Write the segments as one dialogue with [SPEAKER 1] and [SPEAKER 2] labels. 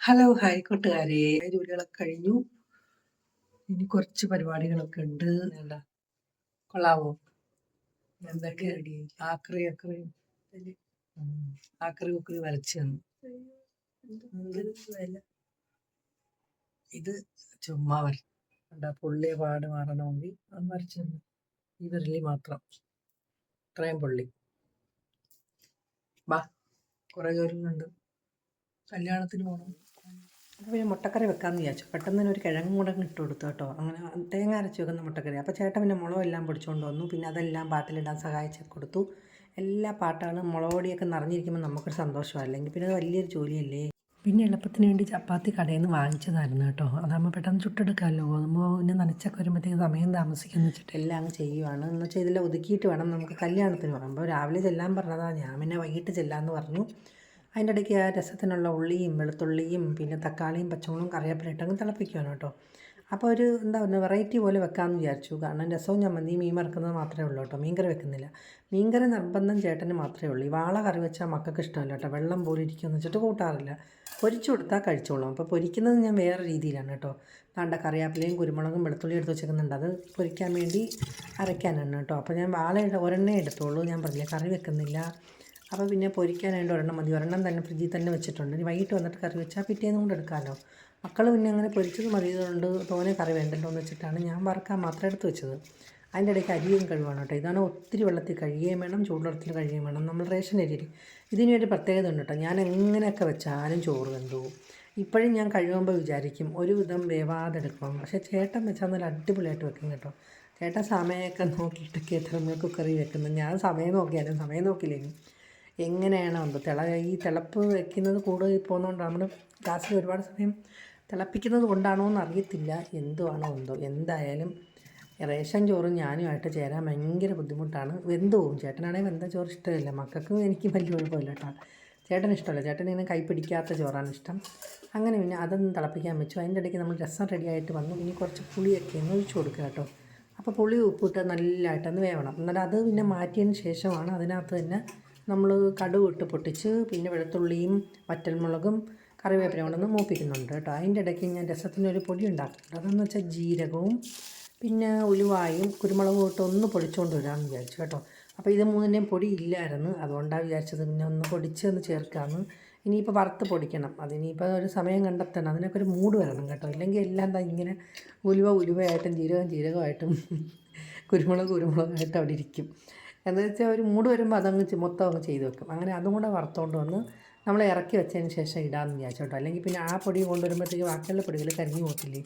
[SPEAKER 1] Hello hi കൂട്ടുകാരെ. ജോലികളൊക്കെ കഴിഞ്ഞു. ഇനി കുറച്ച് പരിപാടികളൊക്കെ ഉണ്ട്. കൊള്ളാവോ? എന്തൊക്കെ? ആക്രി അക്രി. ആക്രി ഉക്രി വരച്ചു തന്നു. ഇത് ചുമ്മാ വര. എന്താ പുള്ളിയെ പാട് മാറണമെങ്കിൽ അത് വരച്ചു തന്നു. ഈ വിരലി മാത്രം. ഇത്രയും പുള്ളി. വാ. കുറേ ജോലികളുണ്ട് കല്യാണത്തിന് പോകണം അപ്പോൾ പിന്നെ മുട്ടക്കറി വെക്കാമെന്ന് വിചാരിച്ചു. പെട്ടെന്ന് തന്നെ ഒരു കിഴങ്ങും കൂടെ ഇട്ട് കൊടുത്തു കേട്ടോ. അങ്ങനെ തേങ്ങ അരച്ച് വെക്കുന്ന മുട്ടക്കറി. അപ്പോൾ ചേട്ടൻ പിന്നെ മുളകെല്ലാം പൊടിച്ചുകൊണ്ട് വന്നു. പിന്നെ അതെല്ലാം പാട്ടിലിടാൻ സഹായിച്ച് കൊടുത്തു. എല്ലാ പാട്ടുകളും മുളക് പൊടിയൊക്കെ നിറഞ്ഞിരിക്കുമ്പോൾ നമുക്കൊരു സന്തോഷമാണ്. അല്ലെങ്കിൽ പിന്നെ അത് വലിയൊരു ജോലിയല്ലേ? പിന്നെ എളുപ്പത്തിന് വേണ്ടി ചപ്പാത്തി കടയിൽ നിന്ന് വാങ്ങിച്ചതായിരുന്നു കേട്ടോ. അതാകുമ്പോൾ പെട്ടെന്ന് ചുട്ടെടുക്കാമല്ലോ. ഗോതമ്പ് പിന്നെ നനച്ചൊക്കെ വരുമ്പോഴത്തേക്ക് സമയം താമസിക്കുമെന്ന് വെച്ചിട്ട് എല്ലാം അങ്ങ് ചെയ്യുവാണ്. എന്ന് വെച്ചാൽ ഇതെല്ലാം ഒതുക്കിയിട്ട് വേണം നമുക്ക് കല്യാണത്തിന്. പറയുമ്പോൾ രാവിലെ ചെല്ലാൻ പറഞ്ഞതാണ് ഞാൻ പിന്നെ വൈകിട്ട് ചെല്ലാമെന്ന് പറഞ്ഞു. അതിന്റെ ഇടയ്ക്ക് ആ രസത്തിനുള്ള ഉള്ളിയും വെളുത്തുള്ളിയും പിന്നെ തക്കാളിയും പച്ചമുളകും കറിവേപ്പില ഇട്ടങ്ങ് തിളപ്പിക്കുകയാണ് കേട്ടോ. അപ്പോൾ ഒരു എന്താ പറയുക വെറൈറ്റി പോലെ വെക്കാമെന്ന് വിചാരിച്ചു. കാരണം രസവും ചമ്മന്തി മീൻ വറുക്കുന്നത് മാത്രമേ ഉള്ളൂ കേട്ടോ. മീൻകറി വെക്കുന്നില്ല. മീൻകറി നിർബന്ധം ചേട്ടന് മാത്രമേ ഉള്ളൂ. ഈ വാള കറി വെച്ചാൽ മക്കൾക്ക് ഇഷ്ടമല്ല കേട്ടോ. വെള്ളം പോലെ ഇരിക്കുമെന്ന് വെച്ചിട്ട് കൂട്ടാറില്ല. പൊരിച്ചു കൊടുത്താൽ കഴിച്ചോളും. അപ്പോൾ പൊരിക്കുന്നത് ഞാൻ വേറെ രീതിയിലാണ് കേട്ടോ. താണ്ട കറിവേപ്പിലയും കുരുമുളകും വെളുത്തുള്ളി എടുത്ത് വെച്ചേക്കുന്നുണ്ട്. അത് പൊരിക്കാൻ വേണ്ടി അരയ്ക്കാനാണ് കേട്ടോ. അപ്പോൾ ഞാൻ വാള ഒരെണ്ണേ എടുത്തോളൂ ഞാൻ പറഞ്ഞില്ല കറി വെക്കുന്നില്ല. അപ്പോൾ പിന്നെ പൊരിക്കാനായിട്ട് ഒരെണ്ണം മതി. ഒരെണ്ണം തന്നെ ഫ്രിഡ്ജിൽ തന്നെ വെച്ചിട്ടുണ്ട്. ഇനി വൈകിട്ട് വന്നിട്ട് കറി വെച്ചാൽ പിറ്റേന്ന് കൊണ്ട് എടുക്കാമല്ലോ. മക്കൾ പിന്നെ അങ്ങനെ പൊരിച്ചത് മതിയതുകൊണ്ട് തോനെ കറി വേണ്ടല്ലോ എന്ന് വെച്ചിട്ടാണ് ഞാൻ വറുക്കാൻ മാത്രം എടുത്ത് വെച്ചത്. അതിന്റെ ഇടയ്ക്ക് അരിയും കഴിവാണ് കേട്ടോ. ഇതാണ് ഒത്തിരി വെള്ളത്തിൽ കഴുകുകയും വേണം ചൂടുവെള്ളത്തിൽ കഴുകുകയും വേണം. നമ്മൾ റേഷൻ അരി ഇതിന് ഒരു പ്രത്യേകത ഉണ്ട് കേട്ടോ. ഞാൻ എങ്ങനെയൊക്കെ വെച്ചാലും ചോറ് കണ്ടു ഇപ്പോഴും ഞാൻ കഴുകുമ്പോൾ വിചാരിക്കും ഒരു വിധം വേവാതെടുക്കണം പക്ഷേ ചേട്ടൻ വെച്ചാൽ നല്ല അടിപൊളിയായിട്ട് വെക്കും കേട്ടോ. ചേട്ടൻ സമയമൊക്കെ നോക്കിയിട്ടൊക്കെ എത്ര കുക്കറി വെക്കുന്നത് ഞാൻ സമയം നോക്കിയാലും സമയം നോക്കിയില്ലെങ്കിൽ എങ്ങനെയാണ് എന്തോ തിള ഈ തിളപ്പ് വെക്കുന്നത് കൂടുതൽ പോകുന്നതുകൊണ്ട് നമ്മൾ ഗ്യാസിൽ ഒരുപാട് സമയം തിളപ്പിക്കുന്നത് കൊണ്ടാണോ എന്ന് അറിയത്തില്ല എന്തുവാണോ എന്തോ. എന്തായാലും റേഷൻ ചോറും ഞാനുമായിട്ട് ചേരാൻ ഭയങ്കര ബുദ്ധിമുട്ടാണ്. വെന്ത് പോകും ചേട്ടനാണെങ്കിൽ വെന്ത ചോറ് ഇഷ്ടമില്ല. മക്കൾക്കും എനിക്ക് വലിയ കുഴപ്പമില്ല കേട്ടോ. ചേട്ടന് ഇഷ്ടമല്ല. ചേട്ടൻ ഇങ്ങനെ കൈ പിടിക്കാത്ത ചോറാണ് ഇഷ്ടം. അങ്ങനെ പിന്നെ അതൊന്ന് തിളപ്പിക്കാൻ വെച്ചു. അതിന്റെ ഇടയ്ക്ക് നമ്മൾ രസം റെഡിയായിട്ട് വന്നു. ഇനി കുറച്ച് പുളിയൊക്കെ ഒന്ന് ഒഴിച്ചു കൊടുക്കുക കേട്ടോ. അപ്പോൾ പുളി ഉപ്പിട്ട് നല്ലതായിട്ടൊന്ന് വേവണം. എന്നാലും അത് പിന്നെ മാറ്റിയതിന് ശേഷമാണ് അതിനകത്ത് തന്നെ നമ്മൾ കടുക് ഇട്ട് പൊട്ടിച്ച് പിന്നെ വെളുത്തുള്ളിയും വറ്റൽമുളകും കറിവേപ്പില കൊണ്ടൊന്ന് മൂപ്പിക്കുന്നുണ്ട് കേട്ടോ. അതിന്റെ ഇടയ്ക്ക് ഞാൻ രസത്തിനൊരു പൊടി ഉണ്ടാക്കുന്നുണ്ട്. അതെന്ന് വെച്ചാൽ ജീരകവും പിന്നെ ഉലുവായും കുരുമുളകും ഇട്ട് ഒന്ന് പൊടിച്ചുകൊണ്ട് വരാമെന്ന് വിചാരിച്ചു കേട്ടോ. അപ്പോൾ ഇത് മൂന്നിന്റെയും പൊടി ഇല്ലായിരുന്നു. അതുകൊണ്ടാണ് വിചാരിച്ചത് പിന്നെ ഒന്ന് പൊടിച്ച് ഒന്ന് ചേർക്കാമെന്ന് ഇനിയിപ്പോൾ വറുത്ത് പൊടിക്കണം. അതിനിപ്പോൾ ഒരു സമയം കണ്ടെത്തണം. അതിനൊക്കെ ഒരു മൂഡ് വരണം കേട്ടോ. ഇല്ലെങ്കിൽ എല്ലാം എന്താ ഇങ്ങനെ ഉലുവ ഉലുവയായിട്ടും ജീരകം ജീരകമായിട്ടും കുരുമുളക് കുരുമുളകായിട്ടും അവിടെ ഇരിക്കും. എന്ന് വെച്ചാൽ ഒരു മൂട് വരുമ്പോൾ അതങ്ങ് മൊത്തം അങ്ങ് ചെയ്ത് വെക്കും. അങ്ങനെ അതും കൂടെ വറുത്തോണ്ട് വന്ന് നമ്മൾ ഇറക്കി വെച്ചതിന് ശേഷം ഇടാമെന്ന് വിചാരിച്ചോട്ടോ. അല്ലെങ്കിൽ പിന്നെ ആ പൊടി കൊണ്ടുവരുമ്പോഴത്തേക്ക് ബാക്കിയുള്ള പൊടികൾ കരിഞ്ഞു പോകത്തില്ലേ?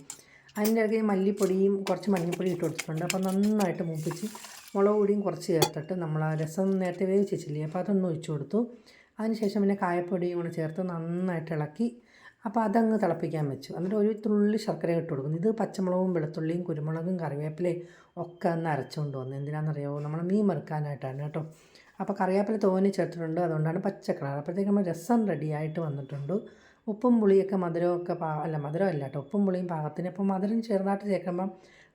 [SPEAKER 1] അതിന്റെ ഇടയ്ക്ക് മല്ലിപ്പൊടിയും കുറച്ച് മഞ്ഞൾപ്പൊടി ഇട്ട് കൊടുത്തിട്ടുണ്ട്. അപ്പോൾ നന്നായിട്ട് മൂപ്പിച്ച് മുളക് പൊടിയും കുറച്ച് ചേർത്തിട്ട് നമ്മൾ ആ രസം നേരത്തെ വേവിച്ചില്ലേ അപ്പോൾ അതൊന്ന് ഒഴിച്ചു കൊടുത്തു. അതിനുശേഷം പിന്നെ കായപ്പൊടിയും കൂടെ ചേർത്ത് നന്നായിട്ട് ഇളക്കി അപ്പോൾ അതങ്ങ് തിളപ്പിക്കാൻ വെച്ചു. എന്നിട്ട് ഒരു തുള്ളി ശർക്കര ഇട്ട് കൊടുക്കുന്നു. ഇത് പച്ചമുളകും വെളുത്തുള്ളിയും കുരുമുളകും കറിവേപ്പിലയും ഒക്കെ ഒന്ന് അരച്ചുകൊണ്ട് വന്നു. എന്തിനാണെന്നറിയാമോ നമ്മൾ മീൻ വറുക്കാനായിട്ടാണ് കേട്ടോ. അപ്പോൾ കറിവേപ്പില തോന്നി ചേർത്തിട്ടുണ്ട്. അതുകൊണ്ടാണ് പച്ച കളർ അപ്പോഴത്തേക്ക് നമ്മൾ രസം റെഡി ആയിട്ട് വന്നിട്ടുണ്ട്. ഉപ്പും പുളിയൊക്കെ മധുരമൊക്കെ പാ അല്ല മധുരം അല്ല കേട്ടോ. ഉപ്പും പുളിയും പാകത്തിന്. അപ്പോൾ മധുരം ചെറുതായിട്ട് ചേർക്കുമ്പം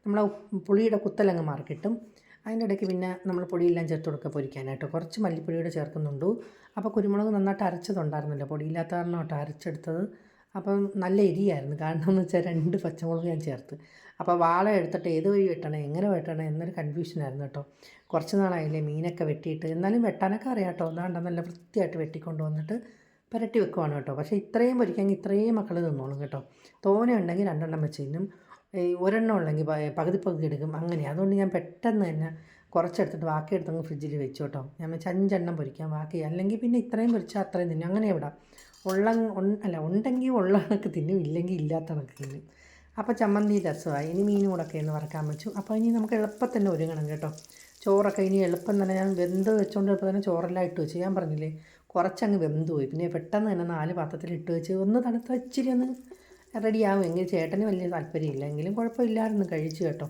[SPEAKER 1] നമ്മളെ പുളിയുടെ കുത്തലങ്ങ് മാറി കിട്ടും അതിന്റെ ഇടയ്ക്ക് പിന്നെ നമ്മൾ പൊടിയെല്ലാം ചേർത്ത് കൊടുക്കുക പൊരിക്കാനായിട്ട്. കുറച്ച് മല്ലിപ്പൊടിയോട് ചേർക്കുന്നുണ്ട്. അപ്പോൾ കുരുമുളക് നന്നായിട്ട് അരച്ചതുണ്ടായിരുന്നല്ലോ. പൊടിയില്ലാത്ത കാരണം കേട്ടോ അരച്ചെടുത്തത്. അപ്പം നല്ല എരിയായിരുന്നു. കാരണം എന്ന് വെച്ചാൽ രണ്ട് പച്ചമുളക് ഞാൻ ചേർത്ത്. അപ്പോൾ വാള എടുത്തിട്ട് ഏത് വഴി വെട്ടണം എങ്ങനെ വെട്ടണം എന്നൊരു കൺഫ്യൂഷനായിരുന്നു കേട്ടോ. കുറച്ച് നാളായില്ലേ മീനൊക്കെ വെട്ടിയിട്ട്. എന്നാലും വെട്ടാനൊക്കെ അറിയാം കേട്ടോ. അതാണ്ട് നല്ല വൃത്തിയായിട്ട് വെട്ടിക്കൊണ്ട് വന്നിട്ട് പുരട്ടി വെക്കുവാണ് കേട്ടോ. പക്ഷേ ഇത്രയും പൊരിക്കാൻ ഇത്രയും മക്കൾ തിന്നോളും കേട്ടോ. തോനെ ഉണ്ടെങ്കിൽ രണ്ടെണ്ണം വെച്ച് തിന്നും. ഒരെണ്ണം ഉള്ളെങ്കിൽ പകുതി പകുതി എടുക്കും. അങ്ങനെ. അതുകൊണ്ട് ഞാൻ പെട്ടെന്ന് തന്നെ കുറച്ചെടുത്തിട്ട് ബാക്കി എടുത്തങ്ങ് ഫ്രിഡ്ജിൽ വെച്ചു കേട്ടോ. ഞാൻ വെച്ച് അഞ്ചെണ്ണം പൊരിക്കാം ബാക്കി അല്ലെങ്കിൽ പിന്നെ ഇത്രയും പൊരിച്ചാൽ അത്രയും തിന്നും. അങ്ങനെ ഇവിടെ ഉള്ള അല്ല ഉണ്ടെങ്കിൽ ഉള്ള കണക്ക് തിന്നും ഇല്ലെങ്കിൽ ഇല്ലാത്ത കണക്ക് തിന്നും. അപ്പോൾ ചമ്മന്തി രസമായി. ഇനി മീനും കൂടെ ഒക്കെ ഒന്ന് വറക്കാൻ വെച്ചു. അപ്പോൾ ഇനി നമുക്ക് എളുപ്പം തന്നെ ഒരുങ്ങണം കേട്ടോ. ചോറൊക്കെ ഇനി എളുപ്പം തന്നെ ഞാൻ വെന്ത് വെച്ചുകൊണ്ട് ഇപ്പോൾ തന്നെ ചോറെല്ലാം ഇട്ട് വെച്ച്. ഞാൻ പറഞ്ഞില്ലേ കുറച്ചങ്ങ് വെന്ത് പോയി. പിന്നെ പെട്ടെന്ന് തന്നെ നാല് പാത്രത്തിൽ ഇട്ട് വെച്ച് ഒന്ന് തണുത്ത ഇച്ചിരി ഒന്ന്. റെഡിയാവും. എങ്കിൽ ചേട്ടന് വലിയ താല്പര്യമില്ല. എങ്കിലും കുഴപ്പമില്ലായിരുന്നു കഴിച്ചു കേട്ടോ.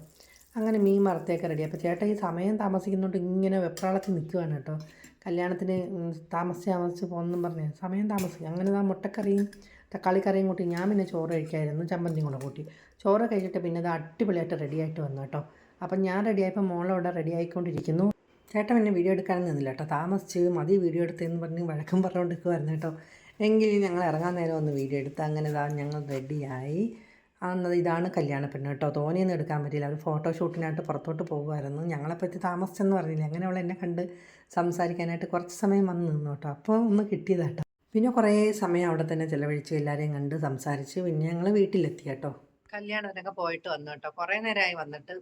[SPEAKER 1] അങ്ങനെ മീൻ വറുത്തേക്ക് റെഡി. അപ്പോൾ ചേട്ടൻ ഈ സമയം താമസിക്കുന്നതുകൊണ്ട് ഇങ്ങനെ വെപ്രാളത്തിൽ നിൽക്കുകയാണ് കേട്ടോ. കല്യാണത്തിന് താമസിച്ച് താമസിച്ച് പോകുന്നെന്നും പറഞ്ഞ്. സമയം താമസിക്കും. അങ്ങനെ ആ മുട്ടക്കറിയും തക്കാളിക്കറിയും കൂട്ടി ഞാൻ പിന്നെ ചോറ് കഴിക്കായിരുന്നു. ചമ്മന്തിയും കൂടെ കൂട്ടി. ചോറ് കഴിച്ചിട്ട് പിന്നെ അത് അടിപൊളിയായിട്ട് റെഡിയായിട്ട് വന്നു കേട്ടോ. അപ്പം ഞാൻ റെഡിയായപ്പോൾ മോളവിടെ റെഡി ആയിക്കൊണ്ടിരിക്കുന്നു ചേട്ടൻ പിന്നെ വീഡിയോ എടുക്കാനൊന്നും നിന്നില്ല കേട്ടോ. താമസിച്ച് മതി വീഡിയോ എടുത്തതെന്ന് പറഞ്ഞ് വഴക്കം പറഞ്ഞുകൊണ്ട് നിൽക്കുമായിരുന്നു കേട്ടോ. എങ്കിൽ ഞങ്ങൾ ഇറങ്ങാൻ നേരം ഒന്ന് വീഡിയോ എടുത്ത് അങ്ങനെ ഇതാ ഞങ്ങൾ റെഡിയായി അന്നത് ഇതാണ് കല്യാണ പെണ്ണ് കേട്ടോ. തോന്നിയൊന്നും എടുക്കാൻ പറ്റിയില്ല. അവർ ഫോട്ടോഷൂട്ടിനായിട്ട് പുറത്തോട്ട് പോകുമായിരുന്നു. ഞങ്ങളെപ്പറ്റി താമസിച്ചെന്ന് പറഞ്ഞില്ല? അങ്ങനെ അവൾ എന്നെ കണ്ട് സംസാരിക്കാനായിട്ട് കുറച്ച് സമയം വന്ന് നിന്നു കേട്ടോ. അപ്പോൾ ഒന്ന് കിട്ടിയതാട്ടോ പിന്നെ കുറേ സമയം അവിടെ തന്നെ ചിലവഴിച്ചു. എല്ലാവരെയും കണ്ട് സംസാരിച്ച് പിന്നെ ഞങ്ങൾ വീട്ടിലെത്തി കേട്ടോ. കല്യാണത്തിനൊക്കെ പോയിട്ട് വന്നു കേട്ടോ. കുറേ നേരമായി വന്നിട്ട്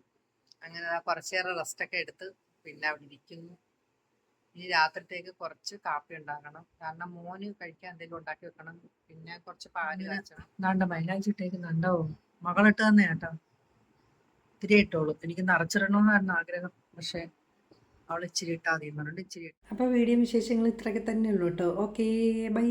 [SPEAKER 1] അങ്ങനെ ദാ കുറച്ച് നേരം റെസ്റ്റൊക്കെ എടുത്ത് പിന്നെ അവിടെ ഇരിക്കുന്നു. ഇനി രാത്രിത്തേക്ക് കുറച്ച് കാപ്പി ഉണ്ടാക്കണം. കാരണം മോന് കഴിക്കാൻ എന്തെങ്കിലും ഉണ്ടാക്കി വെക്കണം. പിന്നെ കുറച്ച് പാൽ കാച്ചണം. നണ്ട മൈലാഞ്ചി ഇട്ടേക്കുന്നുണ്ടോ മകളിട്ട് തന്നെ കേട്ടോ. ഇത്തിരി ഇട്ടോളൂ. എനിക്ക് നിറച്ചിടണമെന്നായിരുന്നു ആഗ്രഹം. പക്ഷേ അവൾ ഇച്ചിരി ഇട്ടാൽ മതി പറഞ്ഞിട്ട് ഇച്ചിരി അപ്പൊ വീഡിയോ വിശേഷങ്ങൾ ഇത്രയൊക്കെ തന്നെ ഉള്ളൂ കേട്ടോ. Okay bye